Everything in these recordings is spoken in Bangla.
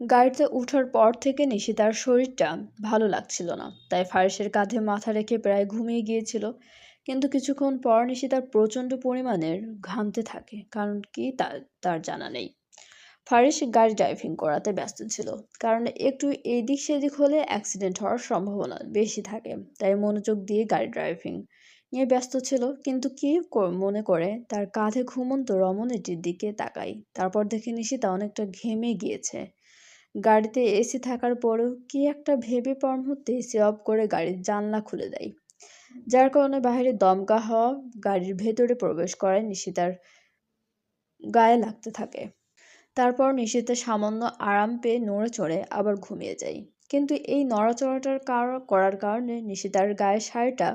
গাড়িতে ওঠার পর থেকে নিশিতার শরীরটা ভালো লাগছিল না। তাই ফারিসের কাঁধে মাথা রেখে প্রায় ঘুমিয়ে গিয়েছিল। কিন্তু কিছুক্ষণ পর নিশিতার প্রচণ্ড পরিমাণের ঘামতে থাকে। কারণ কি তার তার জানা নেই। ফারিস গাড়ি ড্রাইভিং করাতে ব্যস্ত ছিল। কারণ একটু এদিক সেদিক হলে অ্যাক্সিডেন্ট হওয়ার সম্ভাবনা বেশি থাকে। তাই মনোযোগ দিয়ে গাড়ি ড্রাইভিং নিয়ে ব্যস্ত ছিল। কিন্তু কি, মনে করে তার কাঁধে ঘুমন্ত রমণীটির দিকে তাকাই। তারপর দেখে নিশিতা অনেকটা ঘেমে গিয়েছে। গাড়িতে এসি থাকার পরেও কি একটা ভেবে পর মুহূর্তে এসি অফ করে গাড়ির জানলা খুলে দেয়। যার কারণে বাইরে দমকা হওয়া গাড়ির ভেতরে প্রবেশ করায় নিশিতার গায়ে লাগতে থাকে। তারপর নিশিতা সামান্য আরাম পেয়ে নড়ে চড়ে আবার ঘুমিয়ে যায়। কিন্তু এই নড়াচড়াটার কার, করার কারণে নিশিতার গায়ের শাড়িটা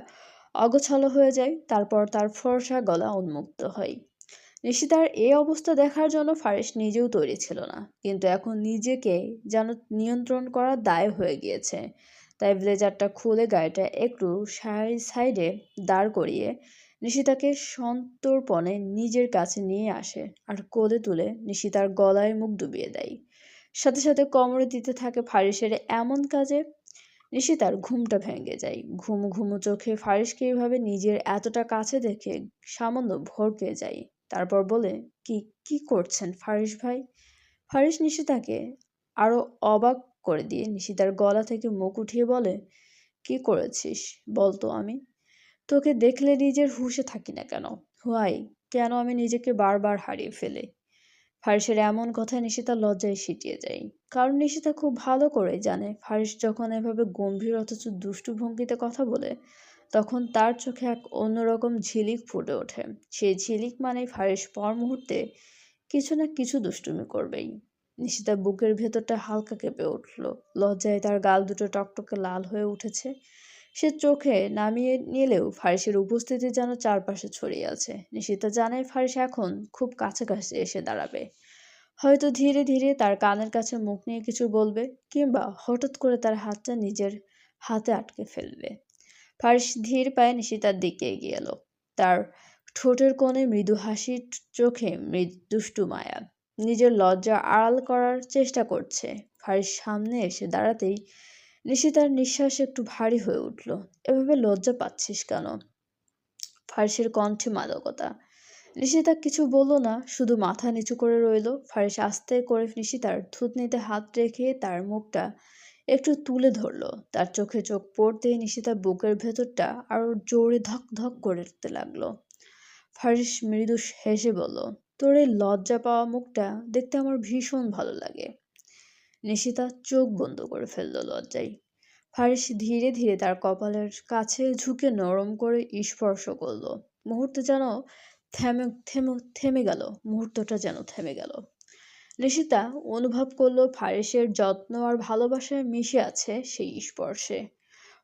অগোছালো হয়ে যায়, তারপর তার ফর্সা গলা উন্মুক্ত হয়। নিশিতার এই অবস্থা দেখার জন্য ফারিস নিজেও তৈরি ছিল না। কিন্তু এখন নিজেকে যেন নিয়ন্ত্রণ করার দায় হয়ে গিয়েছে। তাই ব্লেজারটা খুলে গাড়িটা একটু সাইডে দাঁড় করিয়ে নিশিতাকে সন্তর্পণে নিজের কাছে নিয়ে আসে আর কোলে তুলে নিশিতার গলায় মুখ ডুবিয়ে দেয়। সাথে সাথে কোমরে দিতে থাকে ফারিসের এমন কাজে নিশিতার ঘুমটা ভেঙে যায়। ঘুম ঘুমু চোখে ফারিসকে এইভাবে নিজের এতটা কাছে দেখে সামান্য ভরকে যায়। তারপর বলে, কি কি করছেন ফারিস ভাই? ফারিস নিশিতাকে আরও অবাক করে দিয়ে নিশিতার গলা থেকে মুখ উঠিয়ে বলে, কি করেছিস বলতো আমি? তোকে দেখলে নিজের হুশে থাকি না কেন? হোয়াই, কেন আমি নিজেকে বারবার হারিয়ে ফেলে? ফারিসের এমন কথায় নিশিতা লজ্জায় সিটিয়ে যায়। কারণ নিশিতা খুব ভালো করে জানে ফারিস যখন এভাবে গম্ভীর অথচ দুষ্টু ভঙ্গিতে কথা বলে তখন তার চোখে এক অন্যরকম ঝিলিক ফুটে ওঠে। সেই ঝিলিক মানেই ফারিস পর মুহূর্তে কিছু না কিছু দুষ্টুমি করবেই। নিশিতা বুকের ভেতরটা হালকা কেঁপে উঠল। লজ্জায় তার গাল দুটো টকটকে লাল হয়ে উঠেছে। সে চোখে নামিয়ে নিলেও ফারিসের উপস্থিতি যেন চারপাশে ছড়িয়ে আছে। নিশিতা জানে ফারিস এখন খুব কাছাকাছি এসে দাঁড়াবে। হয়তো ধীরে ধীরে তার কানের কাছে মুখ নিয়ে কিছু বলবে কিংবা হঠাৎ করে তার হাতটা নিজের হাতে আটকে ফেলবে। ফারিস ধীর পায়ে নিশিতার দিকে এগিয়ে এলো। তার ঠোঁটের কোণে মৃদু হাসির চোখে দুষ্টু মায়া। নিজের লজ্জা আড়াল করার চেষ্টা করছে। ফারিস সামনে এসে দাঁড়াতেই নিশিতার নিঃশ্বাস একটু ভারী হয়ে উঠল। এভাবে লজ্জা পাচ্ছিস কেন? ফারিসের কণ্ঠে মাদকতা। নিশিতা কিছু বলল না, শুধু মাথা নিচু করে রইল। ফারিস আস্তে করে নিশিতার থুতনিতে হাত রেখে তার মুখটা একটু তুলে ধরল। তার চোখে চোখ পড়তেই নিশিতা বুকের ভেতরটা আরও জোরে ধক ধক করে করতে লাগল। ফারিস মৃদু হেসে বলল, তোর এই লজ্জা পাওয়া মুখটা দেখতে আমার ভীষণ ভালো লাগে। নিশিতা চোখ বন্ধ করে ফেলল লজ্জায়। ফারিস ধীরে ধীরে তার কপালের কাছে ঝুঁকে নরম করে স্পর্শ করল। মুহূর্তে যেন থেমে থেমে থেমে গেল। মুহূর্তটা যেন থেমে গেল। ঋষিতা অনুভব করল ফারিসের যত্ন আর ভালোবাসায় মিশে আছে সেই স্পর্শে।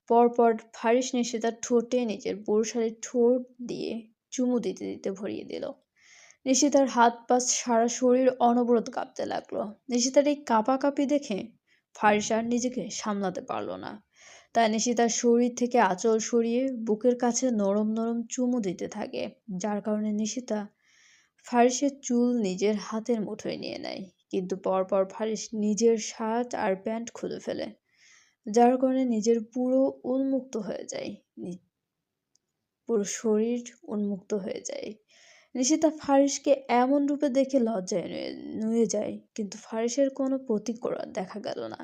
পরপর ফারিস নিশিতার ঠোঁটে নিজের পুরুষালীর ঠোঁট দিয়ে চুমু দিতে দিতে ভরিয়ে দিল। নিশিতার হাত পা সারা শরীর অনবরত কাঁপতে লাগল। নিশিতার এই কাঁপা কাঁপি দেখে ফারিস আর নিজেকে সামলাতে পারল না। তাই নিশিতার শরীর থেকে আঁচল সরিয়ে বুকের কাছে নরম নরম চুমু দিতে থাকে, যার কারণে নিশিতা ফারিসের চুল নিজের হাতের মুঠোয় নিয়ে নেয়, কিন্তু পরপর ফারিস নিজের শার্ট আর প্যান্ট খুলে ফেলে, যার কারণে নিজের পুরো উন্মুক্ত হয়ে যায় পুরো শরীর উন্মুক্ত হয়ে যায়। নিশিতা ফারিসকে এমন রূপে দেখে লজ্জায় নুয়ে নুয়ে যায়, কিন্তু ফারিসের কোনো প্রতিক্রিয়া দেখা গেল না।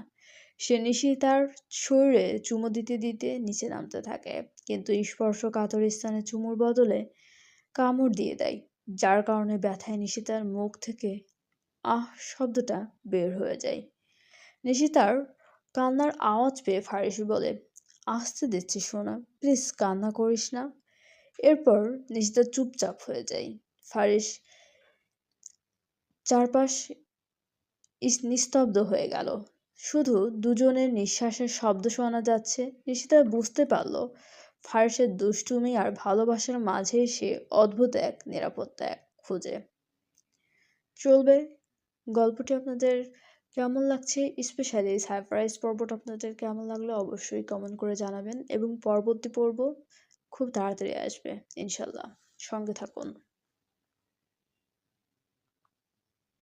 সে নিশিতার শরীরে চুমো দিতে দিতে নিচে নামতে থাকে, কিন্তু স্পর্শ কাতর স্থানে চুমুর বদলে কামড় দিয়ে দেয়। যার কারণে ব্যথায় নিশিতার মুখ থেকে, আহ, শব্দটা বের হয়ে যায়। নিশিতার কান্নার আওয়াজ পেয়ে ফারিস বলে, আসতে দিচ্ছি শোনা প্লিজ কান্না করিস না। এরপর নিশিতা চুপচাপ হয়ে যায়। ফারিস চারপাশ নিস্তব্ধ হয়ে গেল। শুধু দুজনের নিঃশ্বাসের শব্দ শোনা যাচ্ছে। নিশিতা বুঝতে পারল ফারিসের দুষ্টুমি আর ভালোবাসার মাঝে সে অদ্ভুত এক নিরাপত্তা এক খুঁজে। চলবে। গল্পটি আপনাদের কেমন লাগছে? স্পেশালি সারপ্রাইজ পর্বটা আপনাদের কেমন লাগল অবশ্যই কমেন্ট করে জানাবেন এবং পরবর্তী পর্ব খুব তাড়াতাড়ি আসবে ইনশাল্লাহ সঙ্গে থাকুন।